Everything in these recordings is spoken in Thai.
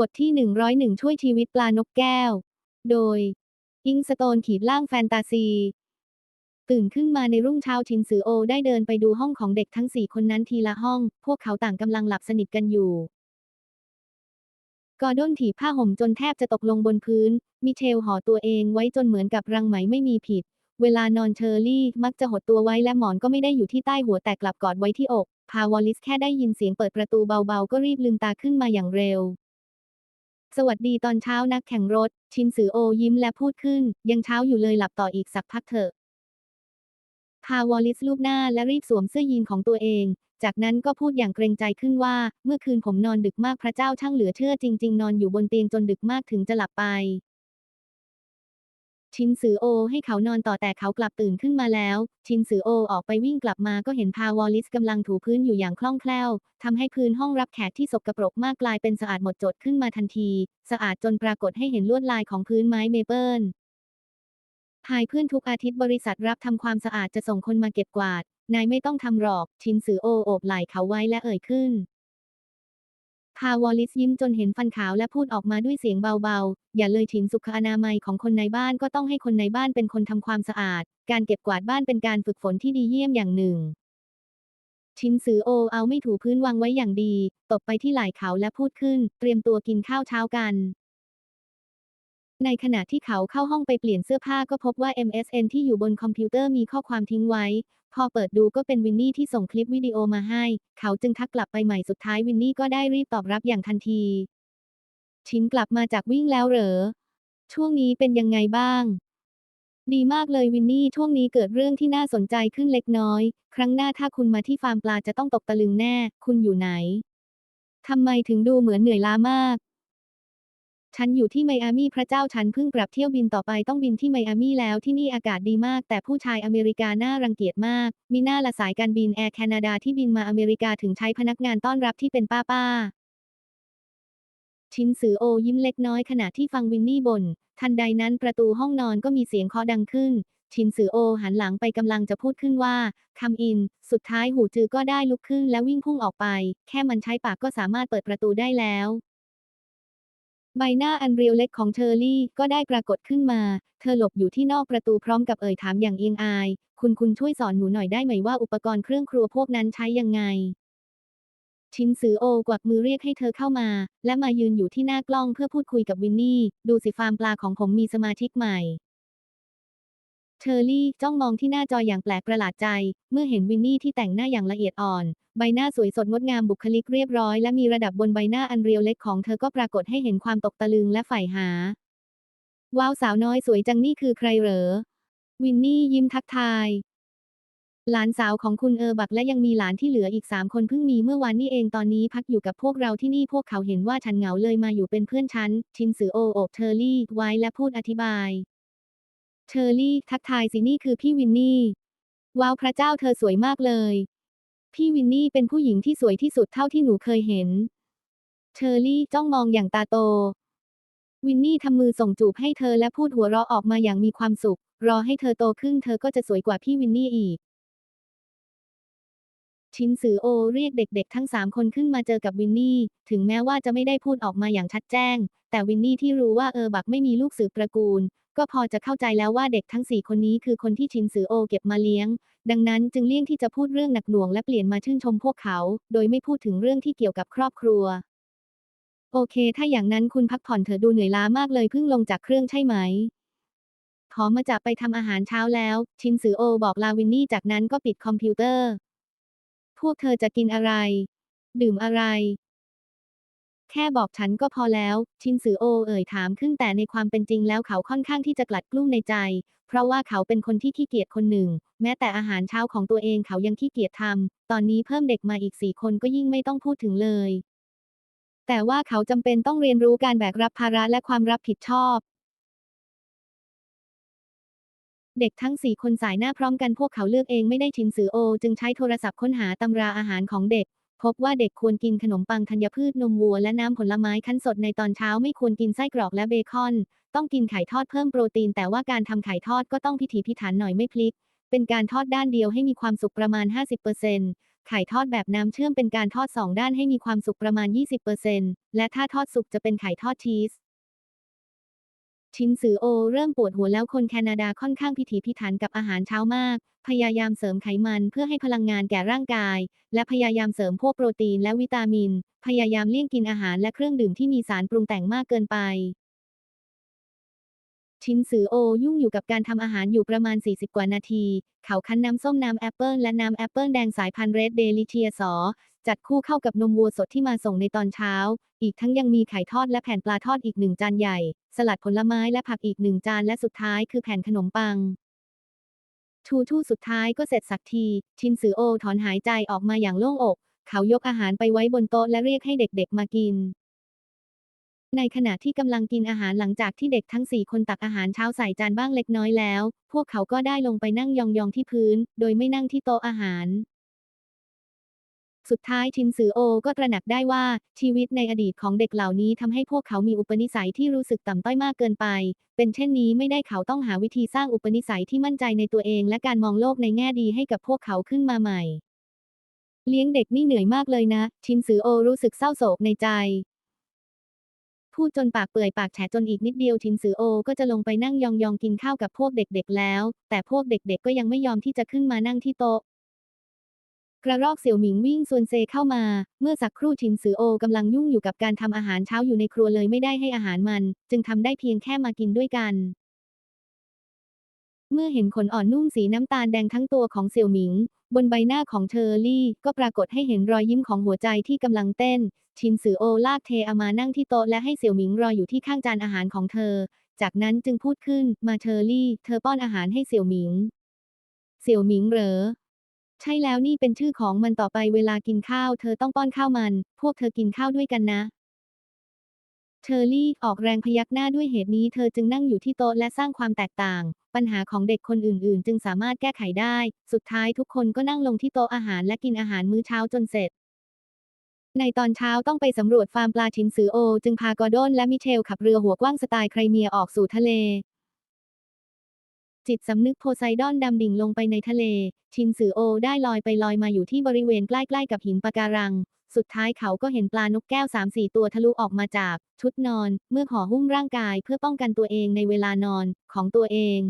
บทที่ 101 ช่วยชีวิตปลานกแก้ว โดย อิงสโตนขีดล่างแฟนตาซี ตื่นขึ้นมาในรุ่งเช้าชินซือโอได้เดินไปดูห้องของเด็กทั้งสี่คนนั้นทีละห้อง พวกเขาต่างกำลังหลับสนิทกันอยู่ กอร์ดอนถีบผ้าห่มจนแทบจะตกลงบนพื้น มิเชลห่อตัวเองไว้จนเหมือนกับรังไหมไม่มีผิด เวลานอนเชอรี่ มักจะหดตัวไว้และหมอนก็ไม่ได้อยู่ที่ใต้หัวแต่กลับกอดไว้ที่อก พาวอลลิสแค่ได้ยินเสียงเปิดประตูเบาๆ ก็รีบลืมตาขึ้นมาอย่างเร็ว สวัสดีตอนเช้านักแข่งรถ ชินซือโอยิ้มและพูดขึ้น ยังเช้าอยู่เลยหลับต่ออีกสักพักเถอะพาวอลลิสลูบหน้าและรีบสวมเสื้อยีนของตัวเอง จากนั้นก็พูดอย่างเกรงใจขึ้นว่า เมื่อคืนผมนอนดึกมากพระเจ้าช่างเหลือเชื่อจริง ๆ นอนอยู่บนเตียงจนดึกมากถึงจะหลับไป ชินซือโอให้เขานอนต่อแต่เขากลับตื่นขึ้นมาแล้ว ชินซือโอออกไปวิ่งกลับมาก็เห็นพาวอลลิสกำลังถูพื้นอยู่อย่างคล่องแคล่วทำให้พื้นห้องรับแขกที่สกปรกมากกลายเป็นสะอาดหมดจดขึ้นมาทันที สะอาดจนปรากฏให้เห็นลวดลายของพื้นไม้เมเปิลพายเพื่อนทุกอาทิตย์บริษัทรับทำความสะอาดจะส่งคนมาเก็บกวาด นายไม่ต้องทำหรอก ชินซือโอโอบไหล่เขาไว้และเอ่ยขึ้น พาวอลลิสยิ้มจนเห็นฟันขาวและพูดออกมาด้วยเสียงเบาๆ อย่าเลยถินสุขอนามัยของคนในบ้านก็ต้องให้คนในบ้านเป็นคนทำความสะอาด การเก็บกวาดบ้านเป็นการฝึกฝนที่ดีเยี่ยมอย่างหนึ่ง ชินซือโอเอาไม่ถูพื้นวางไว้อย่างดี ตบไปที่ไหล่เขาและพูดขึ้น เตรียมตัวกินข้าวเช้ากัน ในขณะที่เขาเข้าห้องไปเปลี่ยนเสื้อผ้าก็พบว่า MSN ที่อยู่บนคอมพิวเตอร์มีข้อความทิ้งไว้ พอเปิดดูก็เป็นวินนี่ที่ส่งคลิปวิดีโอมาให้ เขาจึงทักกลับไปใหม่สุดท้ายวินนี่ก็ได้รีบตอบรับอย่างทันที ชินกลับมาจากวิ่งแล้วเหรอ ช่วงนี้เป็นยังไงบ้าง ดีมากเลยวินนี่ช่วงนี้เกิดเรื่องที่น่าสนใจขึ้นเล็กน้อย ครั้งหน้าถ้าคุณมาที่ฟาร์มปลาจะต้องตกตะลึงแน่ คุณอยู่ไหนทำไมถึงดูเหมือนเหนื่อยล้ามาก ฉันอยู่ที่ไมอามี่พระเจ้าฉันเพิ่งปรับเที่ยวบินต่อไปต้องบินที่ไมอามี่แล้วที่นี่อากาศดีมาก แต่ผู้ชายอเมริกาน่ารังเกียจมาก มีหน้าละสายการบินแอร์แคนาดาที่บินมาอเมริกาถึงใช้พนักงานต้อนรับที่เป็นป้าป้าๆชินซือโอยิ้มเล็กน้อยขณะที่ฟังวินนี่บ่นทันใดนั้นประตูห้องนอนก็มีเสียงเคาะดังขึ้น ชินซือโอหันหลังไปกำลังจะพูดขึ้นว่าคำอิน สุดท้ายหูจือก็ได้ลุกขึ้นและวิ่งพุ่งออกไป แค่มันใช้ปากก็สามารถเปิดประตูได้แล้ว ใบหน้าอันเรียวเล็กของเชอรี่ก็ได้ปรากฏขึ้นมา เธอหลบอยู่ที่นอกประตูพร้อมกับเอ่ยถามอย่างเอียงอาย คุณคุณช่วยสอนหนูหน่อยได้ไหมว่าอุปกรณ์เครื่องครัวพวกนั้นใช้ยังไง ชินซือโอกวักมือเรียกให้เธอเข้ามา และมายืนอยู่ที่หน้ากล้องเพื่อพูดคุยกับวินนี่ ดูสิฟาร์มปลาของผมมีสมาชิกใหม่ เชอรี่จ้องมองที่หน้าจออย่างแปลกประหลาดใจ เมื่อเห็นวินนี่ที่แต่งหน้าอย่างละเอียดอ่อน ใบหน้าสวยสดงดงามบุคลิกเรียบร้อยและมีระดับบนใบหน้าอันเรียวเล็กของเธอก็ปรากฏให้เห็นความตกตะลึงและใฝ่หา ว้าวสาวน้อยสวยจังนี่คือใครเหรอ วินนี่ยิ้มทักทาย หลานสาวของคุณเออบักและยังมีหลานที่เหลืออีกสามคนเพิ่งมีเมื่อวานนี้เองตอนนี้พักอยู่กับพวกเราที่นี่พวกเขาเห็นว่าฉันเหงาเลยมาอยู่เป็นเพื่อนฉันชินซือโอโอบเชอรี่ไว้และพูดอธิบาย เชอรี่ทักทายสินี่คือพี่วินนี่ ว้าวพระเจ้าเธอสวยมากเลย พี่วินนี่เป็นผู้หญิงที่สวยที่สุดเท่าที่หนูเคยเห็น เชอรี่จ้องมองอย่างตาโต วินนี่ทำมือส่งจูบให้เธอและพูดหัวเราะออกมาอย่างมีความสุข รอให้เธอโตขึ้นเธอก็จะสวยกว่าพี่วินนี่อีก ชินซือโอเรียกเด็ก ๆ ทั้งสามคนขึ้นมาเจอกับวินนี่ ถึงแม้ว่าจะไม่ได้พูดออกมาอย่างชัดแจ้ง แต่วินนี่ที่รู้ว่าเออบักไม่มีลูกสืบตระกูล ก็พอจะเข้าใจแล้วว่าเด็กทั้งสี่คนนี้คือคนที่ชินซือโอเก็บมาเลี้ยง ดังนั้นจึงเลี่ยงที่จะพูดเรื่องหนักหน่วงและเปลี่ยนมาชื่นชมพวกเขา โดยไม่พูดถึงเรื่องที่เกี่ยวกับครอบครัว โอเค ถ้าอย่างนั้นคุณพักผ่อนเถอะดูเหนื่อยล้ามากเลยเพิ่งลงจากเครื่องใช่ไหม ขอมาจากไปทำอาหารเช้าแล้ว ชินซือโอบอกลาวินนี่จากนั้นก็ปิดคอมพิวเตอร์ พวกเธอจะกินอะไร ดื่มอะไร แค่บอกฉันก็พอแล้ว ชินซือโอเอ่ยถามขึ้นแต่ในความเป็นจริงแล้วเขาค่อนข้างที่จะกลัดกลุ้มในใจ เพราะว่าเขาเป็นคนที่ขี้เกียจคนหนึ่ง แม้แต่อาหารเช้าของตัวเองเขายังขี้เกียจทำตอนนี้เพิ่มเด็กมาอีกสี่คนก็ยิ่งไม่ต้องพูดถึงเลย แต่ว่าเขาจำเป็นต้องเรียนรู้การแบกรับภาระและความรับผิดชอบเด็กทั้งสี่คนสายหน้าพร้อมกันพวกเขาเลือกเองไม่ได้ชินซือโอ จึงใช้โทรศัพท์ค้นหาตำราอาหารของเด็ก พบว่าเด็กควรกินขนมปังธัญพืชนมวัวและน้ำผลไม้คั้นสดในตอนเช้าไม่ควรกินไส้กรอกและเบคอน ต้องกินไข่ทอดเพิ่มโปรตีน แต่ว่าการทำไข่ทอดก็ต้องพิถีพิถันหน่อยไม่พลิก เป็นการทอดด้านเดียวให้มีความสุกประมาณ 50%ไข่ทอดแบบน้ำเชื่อมเป็นการทอดสองด้านให้มีความสุกประมาณ 20%และถ้าทอดสุกจะเป็นไข่ทอดชีส ชินซือโอเริ่มปวดหัวแล้วคนแคนาดาค่อนข้างพิถีพิถันกับอาหารเช้ามาก พยายามเสริมไขมันเพื่อให้พลังงานแก่ร่างกาย และพยายามเสริมพวกโปรตีนและวิตามิน พยายามเลี่ยงกินอาหารและเครื่องดื่มที่มีสารปรุงแต่งมากเกินไป ชินซือโอยุ่งอยู่กับการทำอาหารอยู่ประมาณ 40 กว่านาที เขาคั้นน้ำส้มน้ำแอปเปิลและน้ำแอปเปิลแดงสายพันธุ์เรดเดลิเทียสอ จัดคู่เข้ากับนมวัวสดที่มาส่งในตอนเช้า อีกทั้งยังมีไข่ทอดและแผ่นปลาทอดอีกหนึ่งจานใหญ่ สลัดผลไม้และผักอีกหนึ่งจานและสุดท้ายคือแผ่นขนมปังทูทูสุดท้ายก็เสร็จสักที ชินซือโอถอนหายใจออกมาอย่างโล่งอก เขายกอาหารไปไว้บนโต๊ะและเรียกให้เด็กๆมากิน ในขณะที่กำลังกินอาหารหลังจากที่เด็กทั้งสี่คนตักอาหารเช้าใส่จานบ้างเล็กน้อยแล้ว พวกเขาก็ได้ลงไปนั่งยองๆที่พื้น โดยไม่นั่งที่โต๊ะอาหาร สุดท้ายชินซือโอก็ตระหนักได้ว่าชีวิตในอดีตของเด็กเหล่านี้ทำให้พวกเขามีอุปนิสัยที่รู้สึกต่ำต้อยมากเกินไป เป็นเช่นนี้ไม่ได้เขาต้องหาวิธีสร้างอุปนิสัยที่มั่นใจในตัวเอง และการมองโลกในแง่ดีให้กับพวกเขาขึ้นมาใหม่ เลี้ยงเด็กนี่เหนื่อยมากเลยนะ ชินซือโอรู้สึกเศร้าโศกในใจพูดจนปากเปื่อยปากแฉะจนอีกนิดเดียวชินซือโอก็จะลงไปนั่งยองๆกินข้าวกับพวกเด็กๆแล้ว แต่พวกเด็กๆก็ยังไม่ยอมที่จะขึ้นมานั่งที่โต๊ะ กระรอกเสี่ยวหมิงวิ่งซวนเซเข้ามา เมื่อสักครู่ชินซือโอกำลังยุ่งอยู่กับการทำอาหารเช้าอยู่ในครัวเลยไม่ได้ให้อาหารมัน จึงทำได้เพียงแค่มากินด้วยกัน เมื่อเห็นขนอ่อนนุ่มสีน้ำตาลแดงทั้งตัวของเสี่ยวหมิง บนใบหน้าของเชอรี่ ก็ปรากฏให้เห็นรอยยิ้มของหัวใจที่กำลังเต้น ชินซือโอลากเทอามานั่งที่โต๊ะและให้เสี่ยวหมิงรออยู่ที่ข้างจานอาหารของเธอ จากนั้นจึงพูดขึ้นมาเชอรี่ เธอป้อนอาหารให้เสี่ยวหมิง เสี่ยวหมิงเหรอ ใช่แล้วนี่เป็นชื่อของมันต่อไปเวลากินข้าว เธอต้องป้อนข้าวมัน พวกเธอกินข้าวด้วยกันนะ เชอรี่ออกแรงพยักหน้าด้วยเหตุนี้เธอจึงนั่งอยู่ที่โต๊ะและสร้างความแตกต่าง ปัญหาของเด็กคนอื่นๆ จึงสามารถแก้ไขได้ สุดท้ายทุกคนก็นั่งลงที่โต๊ะอาหารและกินอาหารมื้อเช้าจนเสร็จในตอนเช้าต้องไปสำรวจฟาร์มปลาชินซือโอ จึงพากอร์ดอนและมิเชลขับเรือหัวกว้างสไตล์ไครเมียออกสู่ทะเล จิตสำนึกโพไซดอนดำดิ่งลงไปในทะเล ชินซือโอได้ลอยไปลอยมาอยู่ที่บริเวณใกล้ๆกับหินปะการัง สุดท้ายเขาก็เห็นปลานกแก้วสามสี่ตัวทะลุออกมาจาก ชุดนอน เมื่อห่อหุ้มร่างกายเพื่อป้องกันตัวเองในเวลานอนของตัวเอง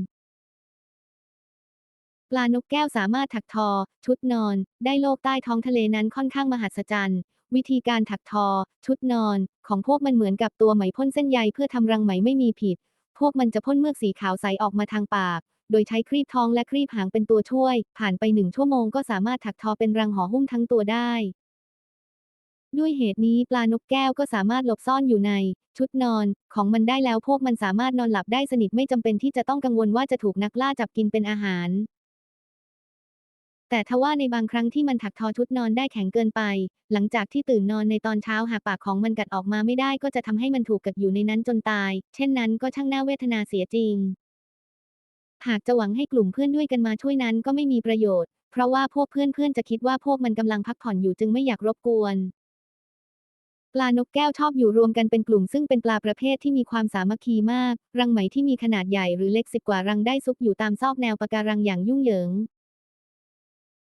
ปลานกแก้วสามารถถักทอ ชุดนอน ได้โลกใต้ท้องทะเลนั้นค่อนข้างมหัศจรรย์ วิธีการถักทอ ชุดนอน ของพวกมันเหมือนกับตัวไหมพ่นเส้นใยเพื่อทำรังไหมไม่มีผิด พวกมันจะพ่นเมือกสีขาวใสออกมาทางปาก โดยใช้ครีบทองและครีบหางเป็นตัวช่วย ผ่านไปหนึ่งชั่วโมงก็สามารถถักทอเป็นรังห่อหุ้มทั้งตัวได้ ด้วยเหตุนี้ปลานกแก้วก็สามารถหลบซ่อนอยู่ใน ชุดนอน ของมันได้แล้วพวกมันสามารถนอนหลับได้สนิทไม่จำเป็นที่จะต้องกังวลว่าจะถูกนักล่าจับกินเป็นอาหาร แต่ทว่าในบางครั้งที่มันถักทอชุดนอนได้แข็งเกินไป หลังจากที่ตื่นนอนในตอนเช้าหากปากของมันกัดออกมาไม่ได้ก็จะทำให้มันถูกกัดอยู่ในนั้นจนตาย เช่นนั้นก็ช่างน่าเวทนาเสียจริง หากจะหวังให้กลุ่มเพื่อนด้วยกันมาช่วยนั้นก็ไม่มีประโยชน์ เพราะว่าพวกเพื่อนๆจะคิดว่าพวกมันกำลังพักผ่อนอยู่จึงไม่อยากรบกวนปลานกแก้วชอบอยู่รวมกันเป็นกลุ่มซึ่งเป็นปลาประเภทที่มีความสามัคคีมาก รังไหมที่มีขนาดใหญ่หรือเล็กสิบกว่ารังได้ซุกอยู่ตามซอกแนวปะการังอย่างยุ่งเหยิง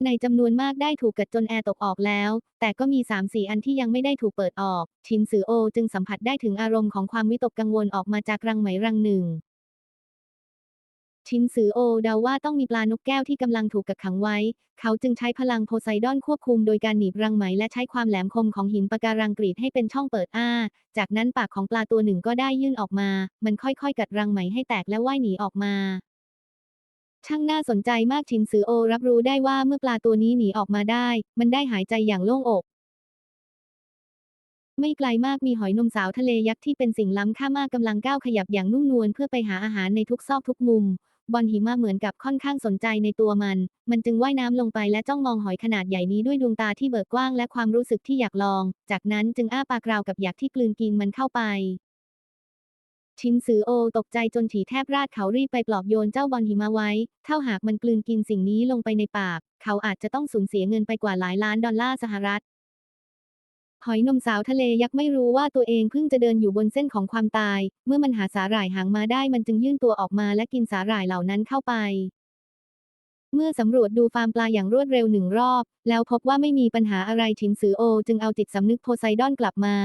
ในจำนวนมากได้ถูกกัดจนแอร์ตกออกแล้ว แต่ก็มี3ามสี่อันที่ยังไม่ได้ถูกเปิดออก ชินซือโอจึงสัมผัสได้ถึงอารมณ์ของความวิตกกังวลออกมาจากรังไหมรังหนึ่ง ชินซือโอเดาว่าต้องมีปลานกแก้วที่กำลังถูกกักขังไว้ เขาจึงใช้พลังโพไซดอนควบคุมโดยการหนีบรังไหมและใช้ความแหลมคมของหินปะการังกรีดให้เป็นช่องเปิดอ้า จากนั้นปากของปลาตัวหนึ่งก็ได้ยื่นออกมา มันค่อยๆ กัดรังไหมให้แตกและว่ายหนีออกมา ช่างน่าสนใจมากชินซือโอรับรู้ได้ว่าเมื่อปลาตัวนี้หนีออกมาได้ มันได้หายใจอย่างโล่งอก ไม่ไกลมากมีหอยนมสาวทะเลยักษ์ที่เป็นสิ่งล้ำค่ามากกำลังก้าวขยับอย่างนุ่มนวลเพื่อไปหาอาหารในทุกซอกทุกมุม บอลหิมะเหมือนกับค่อนข้างสนใจในตัวมัน มันจึงว่ายน้ำลงไปและจ้องมองหอยขนาดใหญ่นี้ด้วยดวงตาที่เบิกกว้างและความรู้สึกที่อยากลอง จากนั้นจึงอ้าปากราวกับอยากที่กลืนกินมันเข้าไป ชินซือโอตกใจจนถีแทบราดเขารีบไปปลอบโยนเจ้าบอลหิมะไว้ เท่าหากมันกลืนกินสิ่งนี้ลงไปในปาก เขาอาจจะต้องสูญเสียเงินไปกว่าหลายล้านดอลลาร์สหรัฐ หอยนมสาวทะเลยักษ์ไม่รู้ว่าตัวเองเพิ่งจะเดินอยู่บนเส้นของความตาย เมื่อมันหาสาหร่ายหางมาได้มันจึงยื่นตัวออกมาและกินสาหร่ายเหล่านั้นเข้าไปเมื่อสำรวจดูฟาร์มปลาอย่างรวดเร็วหนึ่งรอบ แล้วพบว่าไม่มีปัญหาอะไรชินซือโอ จึงเอาจิตสำนึกโพไซดอนกลับมา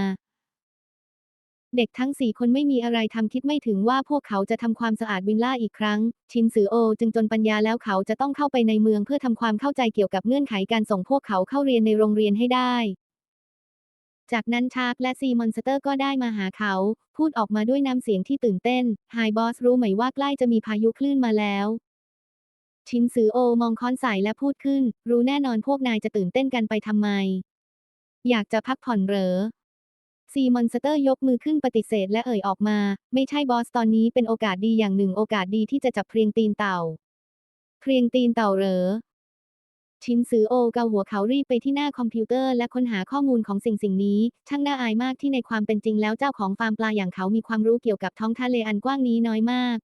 เด็กทั้งสี่คนไม่มีอะไรทำคิดไม่ถึงว่าพวกเขาจะทำความสะอาดวิลล่าอีกครั้ง ชินซือโอจึงจนปัญญาแล้วเขาจะต้องเข้าไปในเมืองเพื่อทำความเข้าใจเกี่ยวกับเงื่อนไขการส่งพวกเขาเข้าเรียนในโรงเรียนให้ได้ จากนั้นชาร์กและซีมอนสเตอร์ก็ได้มาหาเขา พูดออกมาด้วยน้ำเสียงที่ตื่นเต้นไฮบอสรู้ไหมว่าใกล้จะมีพายุคลื่นมาแล้วชินซือโอมองค้อนใส่และพูดขึ้น รู้แน่นอนพวกนายจะตื่นเต้นกันไปทำไม อยากจะพักผ่อนเหรอ ซีมอนสเตอร์ยกมือขึ้นปฏิเสธและเอ่ยออกมา ไม่ใช่บอสตอนนี้เป็นโอกาสดีอย่างหนึ่งโอกาสดีที่จะจับเพรียงตีนเต่า เพรียงตีนเต่าเหรอ ชินซือโอเกาหัวเขารีบไปที่หน้าคอมพิวเตอร์และค้นหาข้อมูลของสิ่งสิ่งนี้ ช่างน่าอายมากที่ในความเป็นจริงแล้วเจ้าของฟาร์มปลาอย่างเขามีความรู้เกี่ยวกับท้องทะเลอันกว้างนี้น้อยมาก